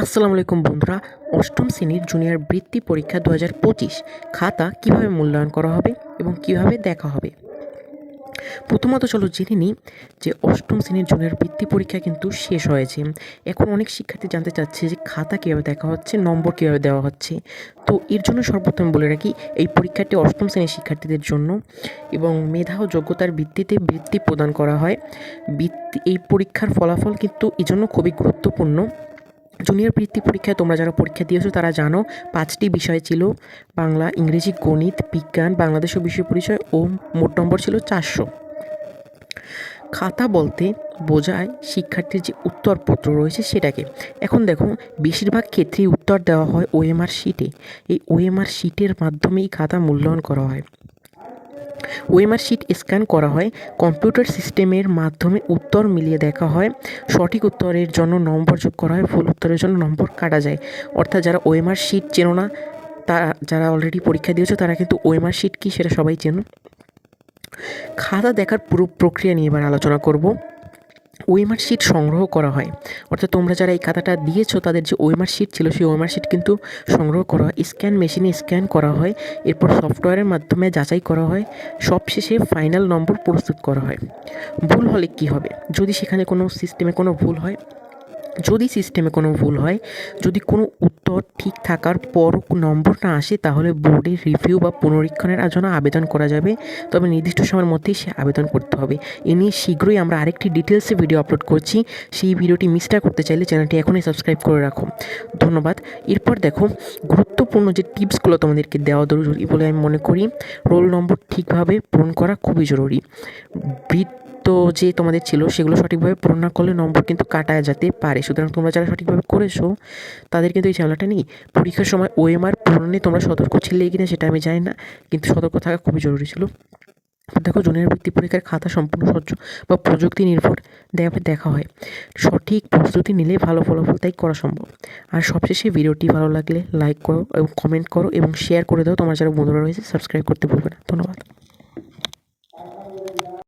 আসসালামু আলাইকুম বন্ধুরা, অষ্টম শ্রেণির জুনিয়র বৃত্তি পরীক্ষা দু হাজার পঁচিশ খাতা কীভাবে মূল্যায়ন করা হবে এবং কীভাবে দেখা হবে? প্রথমত চলো জেনে নিই যে অষ্টম শ্রেণির জুনিয়র বৃত্তি পরীক্ষা কিন্তু শেষ হয়েছে। এখন অনেক শিক্ষার্থী জানতে চাচ্ছে যে খাতা কীভাবে দেখা হচ্ছে, নম্বর কীভাবে দেওয়া হচ্ছে। তো এর জন্য সর্বপ্রথম বলে রাখি, এই পরীক্ষাটি অষ্টম শ্রেণির শিক্ষার্থীদের জন্য এবং মেধা ও যোগ্যতার ভিত্তিতে বৃত্তি প্রদান করা হয়। বৃত্তি, এই পরীক্ষার ফলাফল কিন্তু এই জন্য খুবই গুরুত্বপূর্ণ। জুনিয়র বৃত্তি পরীক্ষায় তোমরা যারা পরীক্ষা দিয়েছ তারা জানো পাঁচটি বিষয় ছিল বাংলা, ইংরেজি, গণিত, বিজ্ঞান, বাংলাদেশ ও বিশ্ব পরিচয় ও মোট নম্বর ছিল চারশো। খাতা বলতে বোঝায় শিক্ষার্থীর যে উত্তরপত্র রয়েছে সেটাকে। এখন দেখো, বেশিরভাগ ক্ষেত্রেই উত্তর দেওয়া হয় ওএমআর শিটে এই ওএমআর শিটের মাধ্যমেই খাতা মূল্যায়ন করা হয়। ওএমআর শিট স্ক্যান করা হয়, কম্পিউটার সিস্টেমের মাধ্যমে উত্তর মিলিয়ে দেখা হয়, সঠিক উত্তরের জন্য নম্বর যোগ করা হয়, ভুল উত্তরের জন্য নম্বর কাটা যায়। অর্থাৎ যারা ওয়েমার শিট চেনো না তারা যারা অলরেডি পরীক্ষা দিয়েছ, তারা কিন্তু ওয়েমার শিট কী সেটা সবাই চেন। খাতা দেখার পুরো প্রক্রিয়া নিয়ে এবার আলোচনা করব। ওয়েমার শিট সংগ্রহ করা হয়। অর্থাৎ তোমরা যারা এই খাতাটা দিয়েছ, তাদের যে ওয়েমার শিট ছিল, সেই ওয়েমার শিট কিন্তু সংগ্রহ করা হয়। স্ক্যান মেশিনে স্ক্যান করা হয়। এরপর সফটওয়্যারের মাধ্যমে যাচাই করা হয়। সবশেষে ফাইনাল নম্বর প্রস্তুত করা হয়। ভুল হলে কি হবে? যদি সেখানে কোনো সিস্টেমে কোনো ভুল হয় যদি সিস্টেমে কোনো ভুল হয়, যদি কোনো উত্তর ঠিক থাকার পর নম্বর না আসে, তাহলে বোর্ডের রিভিউ বা পুনরীক্ষণের জন্য আবেদন করা যাবে। তবে নির্দিষ্ট সময়ের মধ্যেই সে আবেদন করতে হবে। এ নিয়ে শীঘ্রই আমরা আরেকটি ডিটেলসে ভিডিও আপলোড করছি। সেই ভিডিওটি মিসটা করতে চাইলে চ্যানেলটি এখনই সাবস্ক্রাইব করে রাখো। ধন্যবাদ। এরপর দেখো, গুরুত্বপূর্ণ যে টিপসগুলো তোমাদেরকে দেওয়া জরুরি বলে আমি মনে করি রোল নম্বর ঠিকভাবে পূরণ করা খুবই জরুরি। বৃত্ত যে তোমাদের ছিল সেগুলো সঠিকভাবে পূরণ না করলে নম্বর কিন্তু কাটা যেতে পারে। সুতরাং তোমরা যারা সঠিকভাবে করেছ, তাদের কিন্তু এই ঝামেলাটা নেই। পরীক্ষার সময় ওএমআর পূরণে তোমরা সতর্ক ছিলে কিনা সেটা আমি জানি না, কিন্তু সতর্ক থাকা খুবই জরুরি ছিল। দেখো জুনিয়র বৃত্তি পরীক্ষার খাতা সম্পূর্ণ সহ্য বা প্রযুক্তি নির্ভর দেখা হয়। সঠিক প্রস্তুতি নিলে ভালো ফলাফল তাই করা সম্ভব। আর সবশেষে ভিডিওটি ভালো লাগলে লাইক করো এবং কমেন্ট করো এবং শেয়ার করে দাও। তোমার যারা বন্ধুরা রয়েছে সাবস্ক্রাইব করতে ভুলবে না। ধন্যবাদ।